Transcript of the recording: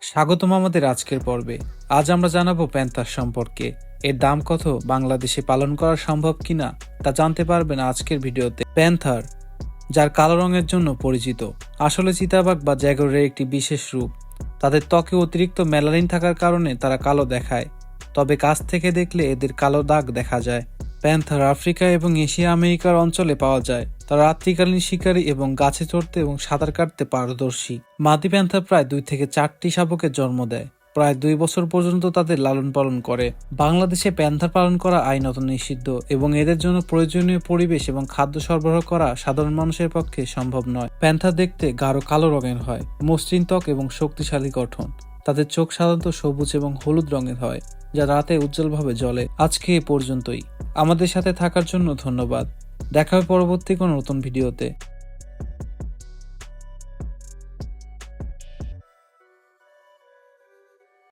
স্বাগতম আমাদের আজকের পর্বে। আজ আমরা জানাব প্যান্থার সম্পর্কে। এর দাম কত? বাংলাদেশে পালন করা সম্ভব কিনা? তা জানতে পারবেন আজকের ভিডিওতে। প্যান্থার, যার কালো রঙের জন্য পরিচিত, আসলে চিতাবাঘ বা জ্যাগরের একটি বিশেষ রূপ। তাদের ত্বকে অতিরিক্ত মেলানিন থাকার কারণে তারা কালো দেখায়। তবে কাছ থেকে দেখলে এদের কালো দাগ দেখা যায়। প্যান্থার আফ্রিকা এবং এশিয়া আমেরিকার অঞ্চলে পাওয়া যায়। তারা রাত্রিকালীন শিকারী এবং গাছে চড়তে এবং সাঁতার কাটতে পারদর্শী। মাদি প্যান্থার প্রায় দুই থেকে চারটি শাবকের জন্ম দেয়। প্রায় দুই বছর পর্যন্ত তাদের লালন পালন করে। বাংলাদেশে প্যান্থার পালন করা আইনত নিষিদ্ধ এবং এদের জন্য প্রয়োজনীয় পরিবেশ এবং খাদ্য সরবরাহ করা সাধারণ মানুষের পক্ষে সম্ভব নয়। প্যান্থার দেখতে গাঢ় কালো রঙের হয়, মসৃণ ত্বক এবং শক্তিশালী গঠন। তাদের চোখ সাধারণত সবুজ এবং হলুদ রঙের হয়, যা রাতে উজ্জ্বলভাবে জ্বলে। আজকে এ পর্যন্তই। আমাদের সাথে থাকার জন্য ধন্যবাদ। দেখা হবে পরবর্তী কোনো নতুন ভিডিওতে।